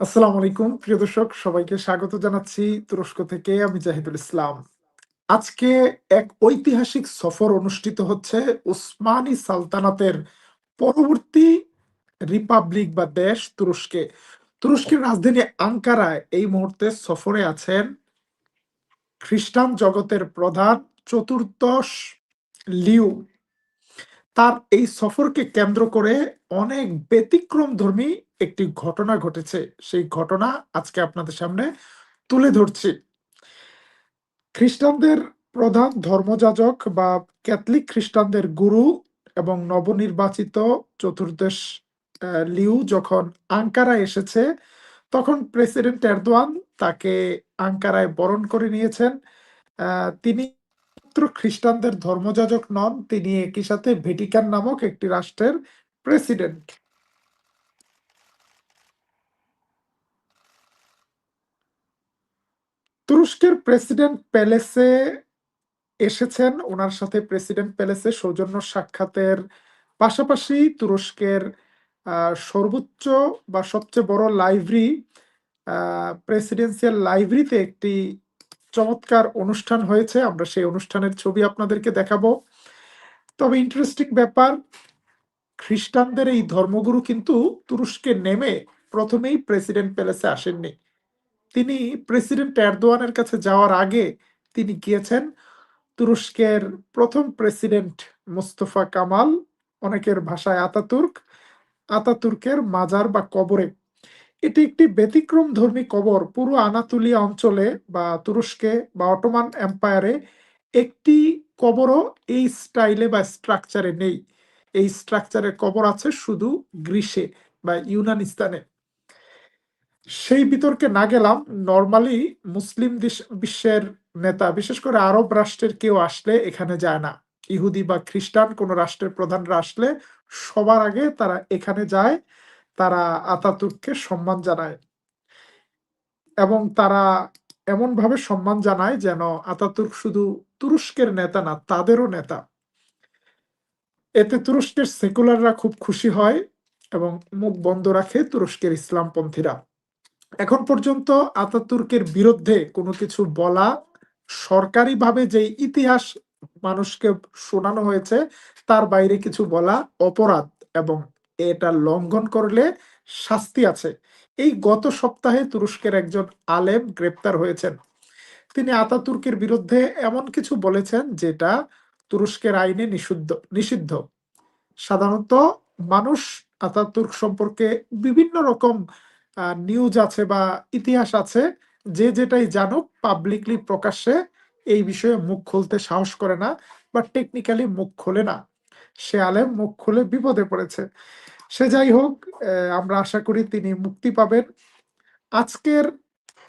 আসসালামু আলাইকুম, প্রিয় দর্শক, সবাইকে স্বাগত জানাচ্ছি তুরস্ক থেকে আমি জাহিদুল ইসলাম। আজকে এক ঐতিহাসিক সফর অনুষ্ঠিত হচ্ছে উসমানী সালতানাতের পরবর্তী রিপাবলিক বা দেশ তুরস্কে। তুরস্কের রাজধানী আঙ্কারায় এই মুহূর্তে সফরে আছেন খ্রিস্টান জগতের প্রধান চতুর্দশ লিউ। তার এই সফরকে কেন্দ্র করে অনেক ব্যতিক্রম ধর্মী একটি ঘটনা ঘটেছে। সেই ঘটনা আজকে আপনাদের সামনে তুলে ধরছি। খ্রিস্টানদের প্রধান ধর্মযাজক বা ক্যাথলিক খ্রিস্টানদের গুরু এবং নবনির্বাচিত চতুর্দশ লিউ যখন আঙ্কারা এসেছে, তখন প্রেসিডেন্ট এরদোয়ান তাকে আঙ্কারায় বরণ করে নিয়েছেন। তিনি খ্রিস্টানদের ধর্মযাজক নন, তিনি একই সাথে ভেটিকান নামক একটি রাষ্ট্রের প্রেসিডেন্ট। তুরস্কের প্রেসিডেন্ট প্যালেসে এসেছেন। ওনার সাথে প্রেসিডেন্ট প্যালেসে সৌজন্য সাক্ষাতের পাশাপাশি তুরস্কের সর্বোচ্চ বা সবচেয়ে বড় লাইব্রেরি প্রেসিডেন্সিয়াল লাইব্রেরিতে একটি চমৎকার অনুষ্ঠান হয়েছে, আমরা সেই অনুষ্ঠানের ছবি আপনাদেরকে দেখাবো। তবে ইন্টারেস্টিং ব্যাপার, খ্রিস্টানদের এই ধর্মগুরু কিন্তু তুরস্কে নেমে প্রথমেই প্রেসিডেন্ট প্যালেসে আসেননি। তিনি প্রেসিডেন্ট এরদোয়ানের কাছে যাওয়ার আগে তিনি গিয়েছেন তুরস্কের প্রথম প্রেসিডেন্ট মুস্তফা কামাল, অনেকের ভাষায় আতাতুর্ক। আতাতুর্কের মাজার বা কবরে এটি একটি ব্যতিক্রম ধর্মী কবর। পুরো আনাতুলিয়া অঞ্চলে বা তুরস্কে বা অটোমান এম্পায়ারে একটি কবরও এই স্টাইলে বা স্ট্রাকচারে নেই। এই স্ট্রাকচারের কবর আছে শুধু গ্রীষে বা ইউনানিস্তানে। সেই বিতর্কে না গেলাম, নর্মালি মুসলিম বিশ্বের নেতা, বিশেষ করে আরব রাষ্ট্রের কেউ আসলে এখানে যায় না। ইহুদি বা খ্রিস্টান কোন রাষ্ট্রের প্রধানরা আসলে সবার আগে তারা এখানে যায়। তারা আতাতুর্ককে সম্মান জানায় এবং তারা এমন ভাবে সম্মান জানায় যেন আতাতুর্ক শুধু তুরস্কের নেতা না, তাদেরও নেতা। এতে তুরস্কের সেকুলাররা খুব খুশি হয় এবং মুখ বন্ধ রাখে তুরস্কের ইসলামপন্থীরা। এখন পর্যন্ত আতাতুর্কের বিরুদ্ধে কোনো কিছু বলা সরকারিভাবে যে ইতিহাস মানুষকে শোনানো হয়েছে, তার বাইরে কিছু বলা অপরাধ এবং এটা লঙ্ঘন করলে শাস্তি আছে। এই গত সপ্তাহে তুরস্কের একজন আলেম গ্রেপ্তার হয়েছেন। তিনি আতাতুর্কের বিরুদ্ধে এমন কিছু বলেছেন যেটা তুরস্কের আইনে নিষিদ্ধ নিষিদ্ধ। সাধারণত মানুষ আতাতুর্ক সম্পর্কে বিভিন্ন রকম নিউজ আছে বা ইতিহাস আছে, যে যেটাই জানুক পাবলিকলি প্রকাশ্যে এই বিষয়ে মুখ খুলতে সাহস করে না বা টেকনিক্যালি মুখ খোলে না। সে আলেম মুখ খুলে বিপদে পড়েছে। সে যাই হোক আমরা আশা করি তিনি মুক্তি পাবেন। আজকের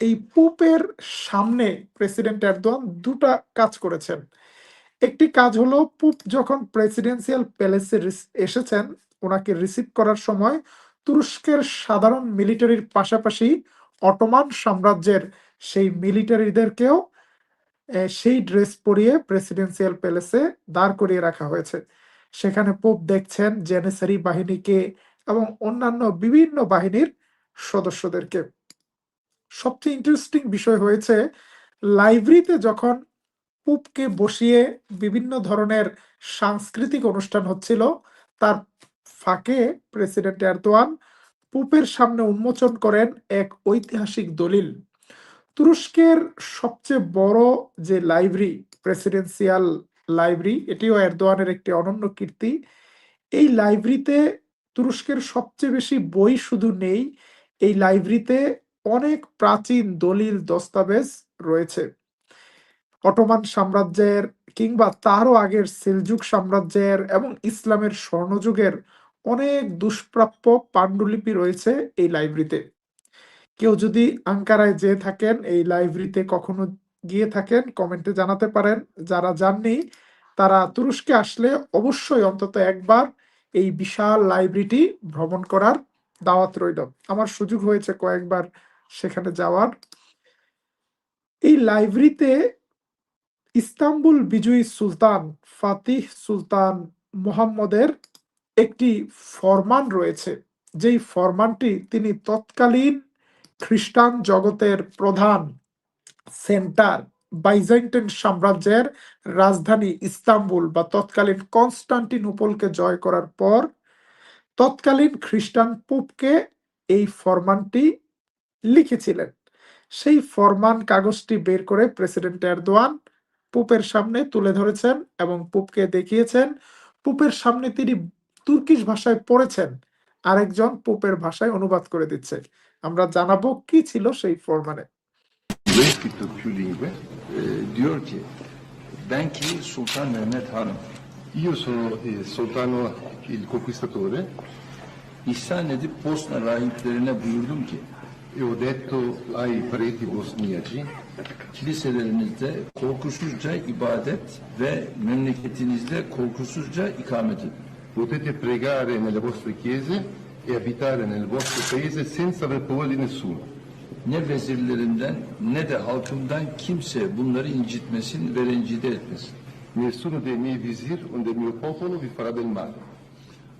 এই পুপের সামনে প্রেসিডেন্ট এরদোয়ান দুটা কাজ করেছেন। একটি কাজ হলো, পুপ যখন প্রেসিডেন্সিয়াল প্যালেসে এসেছেন, ওনাকে রিসিভ করার সময় তুরস্কের সাধারণ মিলিটারির পাশাপাশি অটোমান সাম্রাজ্যের সেই মিলিটারিদেরকেও সেই ড্রেস পরিয়ে প্রেসিডেন্সিয়াল প্যালেসে দাঁড় করিয়ে রাখা হয়েছে। সেখানে পোপ দেখছেন জেনেসারি বাহিনীকে এবং অন্যান্য বিভিন্ন বাহিনীর সদস্যদেরকে। সবচেয়ে ইন্টারেস্টিং বিষয় হয়েছে, লাইব্রেরিতে যখন পুপকে বসিয়ে বিভিন্ন ধরনের সাংস্কৃতিক অনুষ্ঠান হচ্ছিল, তার ফাঁকে প্রেসিডেন্ট এরদোয়ান পুপের সামনে উন্মোচন করেন এক ঐতিহাসিক দলিল। তুরস্কের সবচেয়ে বড় যে লাইব্রেরি, প্রেসিডেন্সিয়াল লাইব্রেরি, এটিও এরদোয়ানের একটি অনন্য কীর্তি। এই লাইব্রেরিতে তুরস্কের সবচেয়ে বেশি বই শুধু নেই, এই লাইব্রেরিতে অনেক প্রাচীন দলিল দস্তাবেজ রয়েছে। অটোমান সাম্রাজ্যের কিংবা তারও আগের সেলজুক সাম্রাজ্যের এবং ইসলামের স্বর্ণযুগের অনেক দুষ্প্রাপ্য পাণ্ডুলিপি রয়েছে এই লাইব্রেরিতে। কেউ যদি আঙ্কারায় যেয়ে থাকেন, এই লাইব্রেরিতে কখনো গিয়ে থাকেন, কমেন্টে জানাতে পারেন। যারা যাননি, তারা তুরস্কে আসলে অবশ্যই অন্তত একবার এই বিশাল লাইব্রেরিটি ভ্রমণ করার দাওয়াত রইল। আমার সুযোগ হয়েছে কয়েকবার সেখানে যাওয়ার। এই লাইব্রেরিতে ইস্তাম্বুল বিজয়ী সুলতান, ফাতিহ সুলতান মোহাম্মদের একটি ফরমান রয়েছে। যেই ফরমানটি তিনি তৎকালীন খ্রিস্টান জগতের প্রধান সেন্টার বাইজেন্টাইন সাম্রাজ্যের রাজধানী ইস্তাম্বুল বা তৎকালীন কনস্টান্টিনোপলকে জয় করার পর তৎকালীন খ্রিস্টান পোপকে এই ফরমানটি লিখেছিলেন। সেই ফরমান কাগজটি বের করে প্রেসিডেন্ট এরদোয়ান পোপের সামনে তুলে ধরেছেন এবং পোপকে দেখিয়েছেন। পোপের সামনে তিনি তুর্কিশ ভাষায় পড়েছেন, আরেকজন পোপের ভাষায় অনুবাদ করে দিচ্ছে। আমরা জানাব কি ছিল সেই ফরমানে। Brexit Q-Lingue e, diyor ki ben ki Sultan Mehmet Hanım Io sono eh, Soltano il Conquistatore ihsan edip Bosna rahiplerine buyurdum ki e ho detto ai preti bosniaci kiliselerinizde korkusuzca ibadet ve memleketinizde korkusuzca ikamet edin. potete pregare nelle vostre chiese e abitare nel vostro paese senza aver paura di nessuno ne vezirlerinden ne de halkımdan kimse bunları incitmesin ve rencide etmesin. Nessuno dei miei vizir o del mio popolo vi farà del male.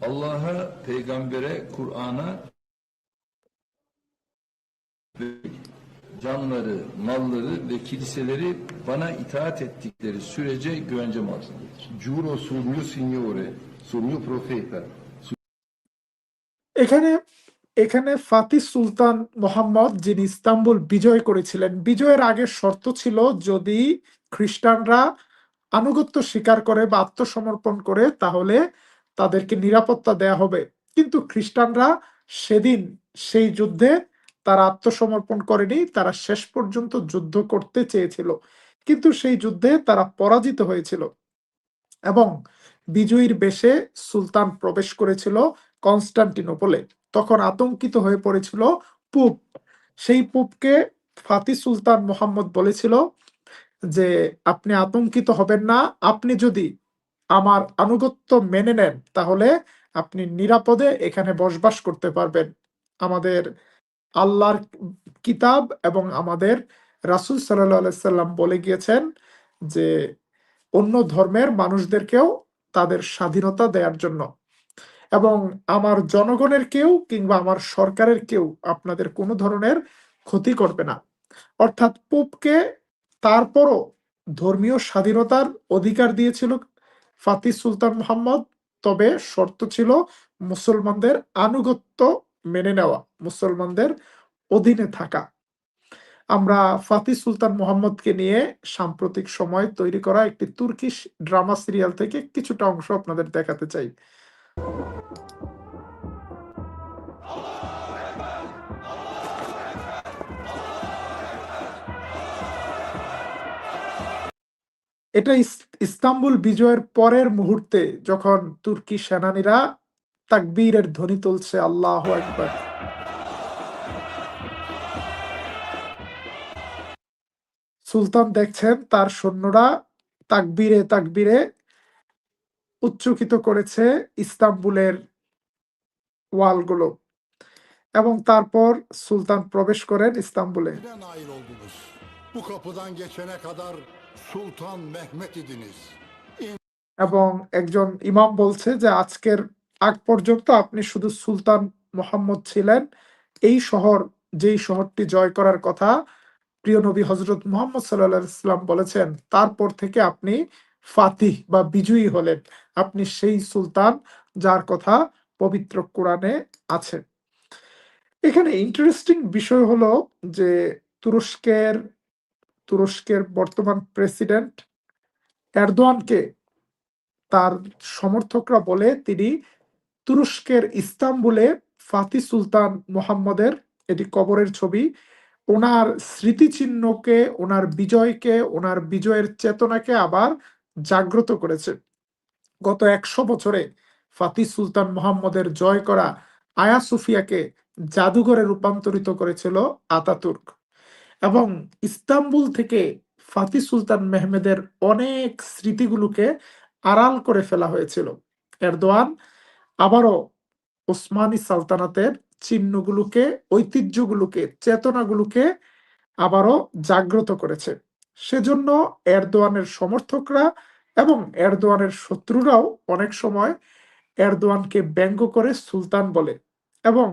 Allah'a, peygambere, Kur'an'a canları, malları ve kiliseleri bana itaat ettikleri sürece güvence altındadır. Giuro sul mio signore, sul mio profeta. Sul... E এখানে Fatih Sultan Mohammad যিনি Istanbul বিজয় করেছিলেন, বিজয়ের আগের শর্ত ছিল যদি খ্রিস্টানরা আনুগত্য স্বীকার করে বা আত্মসমর্পণ করে, তাহলে তাদেরকে নিরাপত্তা দেয়া হবে। কিন্তু খ্রিস্টানরা সেদিন সেই যুদ্ধে তারা আত্মসমর্পণ করেনি, তারা শেষ পর্যন্ত যুদ্ধ করতে চেয়েছিল। কিন্তু সেই যুদ্ধে তারা পরাজিত হয়েছিল এবং বিজয়ীর বেশে সুলতান প্রবেশ করেছিল কনস্টান্টিনোপলে। তখন আতঙ্কিত হয়ে পড়েছিল পুপ। সেই পুপকে ফাতি সুলতান মোহাম্মদ বলেছিল যে, আপনি আতঙ্কিত হবেন না, আপনি যদি আমার আনুগত্য মেনে নেন, তাহলে আপনি নিরাপদে এখানে বসবাস করতে পারবেন। আমাদের আল্লাহর কিতাব এবং আমাদের রাসুল সাল্লাম বলে গিয়েছেন যে, অন্য ধর্মের মানুষদেরকেও তাদের স্বাধীনতা দেওয়ার জন্য। এবং আমার জনগণের কেউ কিংবা আমার সরকারের কেউ আপনাদের কোনো ধরনের ক্ষতি করবে না। অর্থাৎ পোপকে তারপরও ধর্মীয় স্বাধীনতার অধিকার দিয়েছিল ফাতি সুলতান মোহাম্মদ, তবে শর্ত ছিল মুসলমানদের আনুগত্য মেনে নেওয়া, মুসলমানদের অধীনে থাকা। আমরা ফাতি সুলতান মোহাম্মদকে নিয়ে সাম্প্রতিক সময় তৈরি করা একটি তুর্কিশ ড্রামা সিরিয়াল থেকে কিছুটা অংশ আপনাদের দেখাতে চাই। এটা ইস্তাম্বুল বিজয়ের পরের মুহূর্তে যখন তুর্কি সেনানীরা তাকবীরের ধ্বনি তুলছে, আল্লাহ একবার সুলতান দেখছেন তার সৈন্যরা তাকবীরে তাকবীরে উচ্চকিত করেছে ইস্তাম্বুলের ওয়ালগুলো এবং তারপর সুলতান প্রবেশ করেন ইস্তাম্বুলে. এবং একজন ইমাম বলছে যে আজকের আগ পর্যন্ত আপনি শুধু সুলতান মোহাম্মদ ছিলেন। এই শহর যেই শহরটি জয় করার কথা প্রিয় নবী হজরত মোহাম্মদ সাল্লাহ ইসলাম বলেছেন তারপর থেকে আপনি ফাতিহ বা বিজয়ী হলেন। আপনি সেই সুলতান যার কথা পবিত্র কোরআনে আছে। এখানে ইন্টারেস্টিং বিষয় হলো যে তুরস্কের তুরস্কের বর্তমান প্রেসিডেন্ট এরদোয়ানকে তার সমর্থকরা বলে তিনি তুরস্কের ইস্তাম্বুলে ফাতি সুলতান মোহাম্মদের এটি কবরের ছবি, ওনার স্মৃতিচিহ্নকে, ওনার বিজয়কে, ওনার বিজয়ের চেতনাকে আবার জাগ্রত করেছে। গত একশো বছরে ফাতি সুলতান মোহাম্মদের জয় করা আয়া সুফিয়াকে জাদুঘরে রূপান্তরিত করেছিল আতাতুর্ক এবং ইস্তাম্বুল থেকে ফাতি সুলতান মেহমেদের অনেক স্মৃতিগুলোকে আড়াল করে ফেলা হয়েছিল। এরদোয়ান আবারও ওসমানী সালতানাতের চিহ্নগুলোকে, ঐতিহ্যগুলোকে, চেতনাগুলোকে আবারও জাগ্রত করেছে। সেজন্য এরদোয়ানের সমর্থকরা এবং এরদোয়ানের শত্রুরাও অনেক সময় এরদোয়ানকে ব্যঙ্গ করে সুলতান বলে। এবং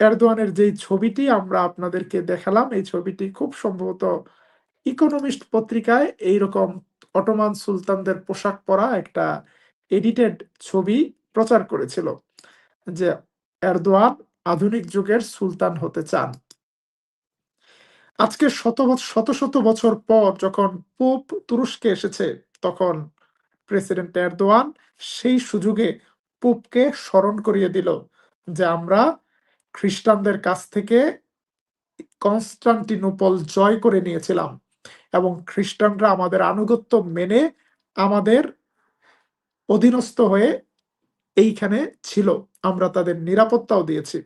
এরদোয়ানের যেই ছবিটি আমরা আপনাদেরকে দেখালাম, এই ছবিটি খুব সম্ভবত ইকোনমিস্ট পত্রিকায় এইরকম অটোমান সুলতানদের পোশাক পরা একটা এডিটেড ছবি প্রচার করেছিল যে এরদোয়ান আধুনিক যুগের সুলতান হতে চান। আজকে শত শত শত বছর পর যখন পোপ তুরস্কে এসেছে, তখন প্রেসিডেন্ট এরদোয়ান সেই সুযোগে পোপকে স্মরণ করিয়ে দিল যে আমরা খ্রিস্টানদের কাছ থেকে কনস্টান্টিনোপল জয় করে নিয়েছিলাম এবং খ্রিস্টানরা আমাদের আনুগত্য মেনে আমাদের অধীনস্থ হয়ে এইখানে ছিল। আমরা তাদের নিরাপত্তাও দিয়েছি।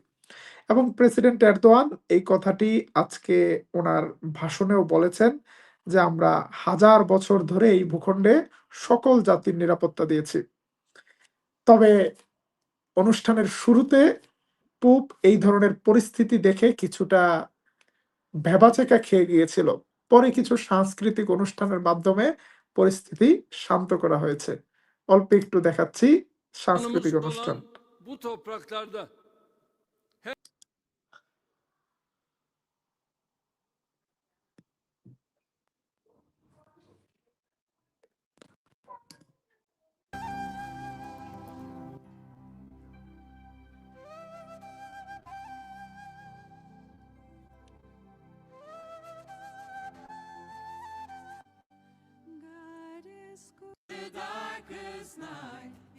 এবং প্রেসিডেন্ট এরদোয়ান এই কথাটি আজকে ওনার ভাষণেও বলেছেন যে আমরা হাজার বছর ধরে এই ভূখণ্ডে সকল জাতির নিরাপত্তা দিয়েছি। তবে অনুষ্ঠানের শুরুতে পোপ এই ধরনের পরিস্থিতি দেখে কিছুটা ভেবাচেকা খেয়ে গিয়েছিল। পরে কিছু সাংস্কৃতিক অনুষ্ঠানের মাধ্যমে পরিস্থিতি শান্ত করা হয়েছে। অল্প একটু দেখাচ্ছি সাংস্কৃতিক অনুষ্ঠান।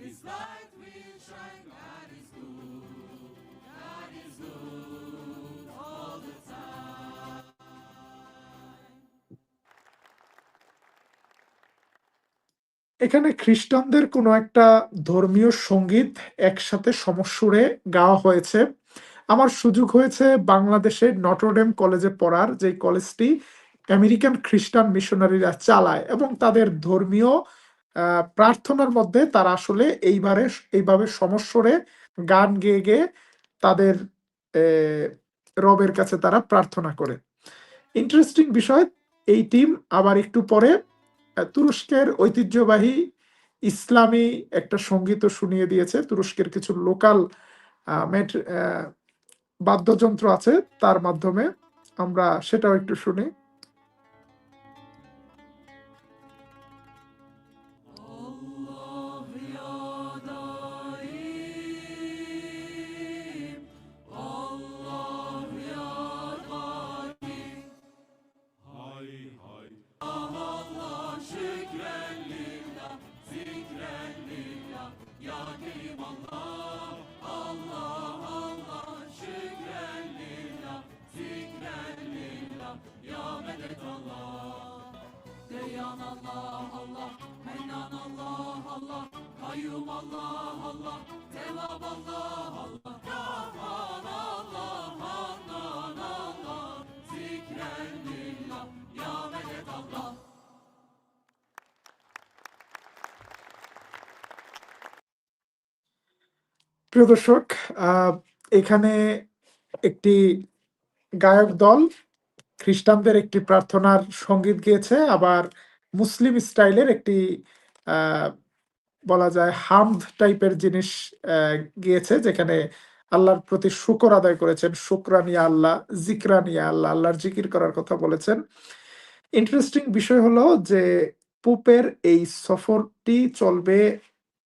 His light will shine. God is good. God is good all the time. এখানে খ্রিস্টানদের কোনো একটা ধর্মীয় সংগীত একসাথে সমস্বরে গাওয়া হয়েছে আমার সুযোগ হয়েছে বাংলাদেশের নটরডেম কলেজে পড়ার যে কলেজটি আমেরিকান খ্রিস্টান মিশনারিরা চালায় এবং তাদের ধর্মীয় প্রার্থনার মধ্যে তারা আসলে এইবারে, এইভাবে সমস্বরে গান গেয়ে গেয়ে তাদের রবের কাছে তারা প্রার্থনা করে। ইন্টারেস্টিং বিষয়, এই টিম আবার একটু পরে তুরস্কের ঐতিহ্যবাহী ইসলামী একটা সঙ্গীতও শুনিয়ে দিয়েছে। তুরস্কের কিছু লোকাল বাদ্যযন্ত্র আছে, তার মাধ্যমে আমরা সেটাও একটু শুনি। প্রিয় দর্শক এখানে একটি গায়ক দল খ্রিস্টানদের একটি প্রার্থনার সংগীত গেয়েছে, আবার মুসলিম স্টাইলের একটি বলা যায় হামদ টাইপের জিনিস গিয়েছে, যেখানে আল্লাহর প্রতি শুকর আদায় করেছেন। শুক্রানিয়া আল্লাহ, জিকরানিয়া আল্লাহ, আল্লাহর জিকির করার কথা বলেছেন। ইন্টারেস্টিং বিষয় হলো যে পোপের এই সফরটি চলবে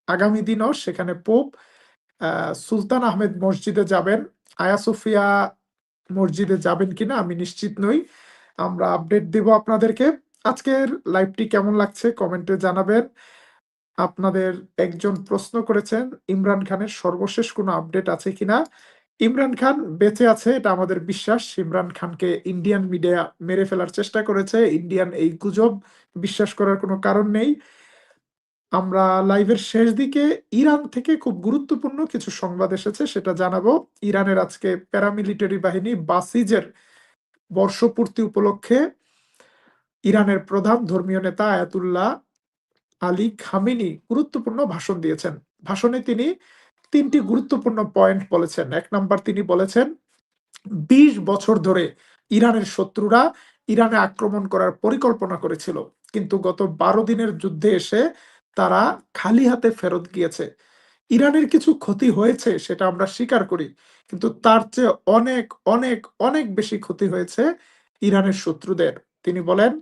আগামী দিনও, সেখানে পোপ সুলতান আহমেদ মসজিদে যাবেন। আয়া সোফিয়া মসজিদে যাবেন কিনা আমি নিশ্চিত নই। আমরা আপডেট দিব আপনাদেরকে। আজকের লাইভটি কেমন লাগছে কমেন্টে জানাবেন। আপনাদের একজন প্রশ্ন করেছেন, ইমরান খানের সর্বশেষ কোনো আপডেট আছে কিনা? ইমরান খান বেঁচে আছে, এটা আমাদের বিশ্বাস। ইমরান খানকে ইন্ডিয়ান মিডিয়া মেরে ফেলার চেষ্টা করেছে। ইন্ডিয়ান এই গুজব বিশ্বাস করার কোনো কারণ নেই। আমরা লাইভের শেষ দিকে ইরান থেকে খুব গুরুত্বপূর্ণ কিছু সংবাদ এসেছে, সেটা জানাব। ইরানের আজকে প্যারামিলিটারি বাহিনী বাসিজের বর্ষপূর্তি উপলক্ষে ইরানের প্রধান ধর্মীয় নেতা আয়াতুল্লাহ আলী খামিনি গুরুত্বপূর্ণ ভাষণ দিয়েছেন। ভাষণে তিনি তিনটি গুরুত্বপূর্ণ পয়েন্ট বলেছেন। এক নাম্বার তিনি বলেছেন, বিশ বছর ধরে ইরানের শত্রুরা ইরানে আক্রমণ করার পরিকল্পনা করেছিল, কিন্তু গত বারো দিনের যুদ্ধে এসে তারা খালি হাতে ফেরত গিয়েছে। ইরানের কিছু ক্ষতি হয়েছে সেটা আমরা স্বীকার করি, কিন্তু তার চেয়ে অনেক অনেক অনেক বেশি ক্ষতি হয়েছে ইরানের শত্রুদের। তিনি বলেন,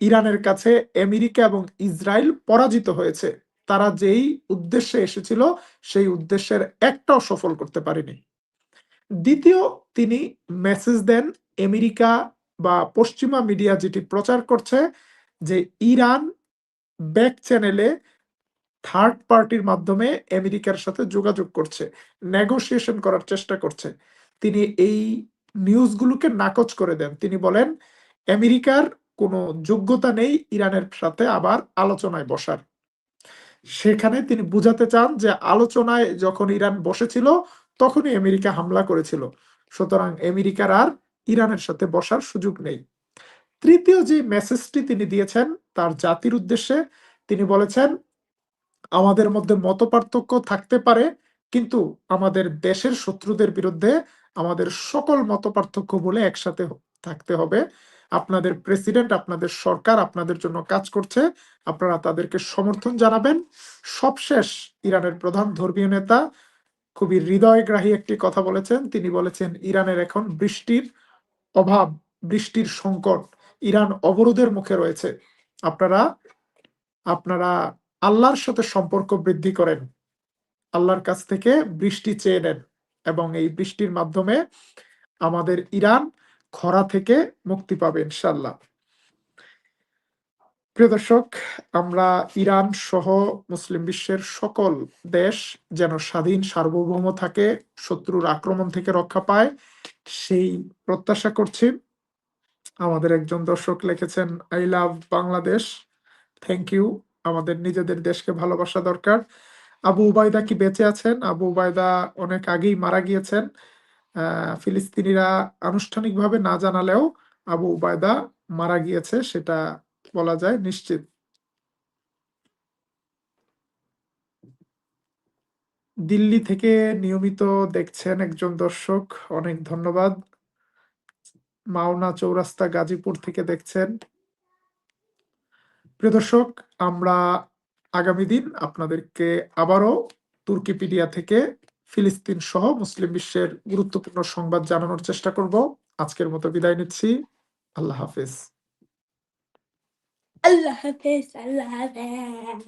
ইরানের কাছে আমেরিকা এবং ইসরায়েল পরাজিত হয়েছে। তারা যেই উদ্দেশ্যে এসেছিল, সেই উদ্দেশ্যের একটাও সফল করতে পারেনি। দ্বিতীয়, তিনি মেসেজ দেন, আমেরিকা বা পশ্চিমা মিডিয়া যেটি প্রচার করছে যে ইরান ব্যাক চ্যানেলে থার্ড পার্টির মাধ্যমে আমেরিকার সাথে যোগাযোগ করছে নেগোসিয়েশন করার চেষ্টা করছে। তিনি এই নিউজগুলোকে নাকচ করে দেন। তিনি বলেন, আমেরিকার কোনো যোগ্যতা নেই ইরানের সাথে আবার আলোচনায় বসার। সেখানে তিনি বুঝাতে চান যে, আলোচনায় যখন ইরান বসেছিল, তখনই আমেরিকা হামলা করেছিল। সুতরাং আমেরিকার আর ইরানের সাথে বসার সুযোগ নেই। তৃতীয় যে মেসেজটি তিনি দিয়েছেন, তার জাতির উদ্দেশ্যে তিনি বলেছেন, আমাদের মধ্যে মতপার্থক্য থাকতে পারে, কিন্তু আমাদের দেশের শত্রুদের বিরুদ্ধে আমাদের সকল মতপার্থক্য বলে একসাথে থাকতে হবে। আপনাদের প্রেসিডেন্ট, আপনাদের সরকার আপনাদের জন্য কাজ করছে। আপনারা তাদেরকে সমর্থন জানাবেন। সবশেষ ইরানের প্রধান ধর্মীয় নেতা খুবই হৃদয়গ্রাহী একটি কথা বলেছেন। তিনি বলেছেন, ইরানের এখন বৃষ্টির অভাব, বৃষ্টির সংকট ইরান অবরোধের মুখে রয়েছে। আপনারা আপনারা আল্লাহর সাথে সম্পর্ক বৃদ্ধি করেন। আল্লাহর কাছ থেকে বৃষ্টি চেয়ে নেন এবং এই বৃষ্টির মাধ্যমে আমাদের ইরান খরা থেকে মুক্তি পাবে ইনশাল্লাহ প্রিয় দর্শক, আমরা ইরান সহ মুসলিম বিশ্বের সকল দেশ যেন স্বাধীন, সার্বভৌম থাকে, শত্রুর আক্রমণ থেকে রক্ষা পায়, সেই প্রত্যাশা করছি। আমাদের একজন দর্শক লিখেছেন I love Bangladesh thank you আমাদের নিজেদের দেশকে ভালোবাসা দরকার। আবু উবায়দা কি বেঁচে আছেন? আবু উবায়দা অনেক আগেই মারা গিয়েছেন। ফিলিস্তিনিরা আনুষ্ঠানিকভাবে না জানালেও আবু উবায়দা মারা গিয়েছে, সেটা বলা যায় নিশ্চিত। দিল্লি থেকে নিয়মিত দেখছেন একজন দর্শক, অনেক ধন্যবাদ। মাওনা চৌরাস্তা গাজীপুর থেকে দেখছেন। প্রিয় দর্শক আমরা আগামী দিন আপনাদেরকে আবারও তুর্কিপিডিয়া থেকে ফিলিস্তিন সহ মুসলিম বিশ্বের গুরুত্বপূর্ণ সংবাদ জানানোর চেষ্টা করব। আজকের মতো বিদায় নিচ্ছি। আল্লাহ হাফেজ। Allah Hafiz, Allah Hafiz.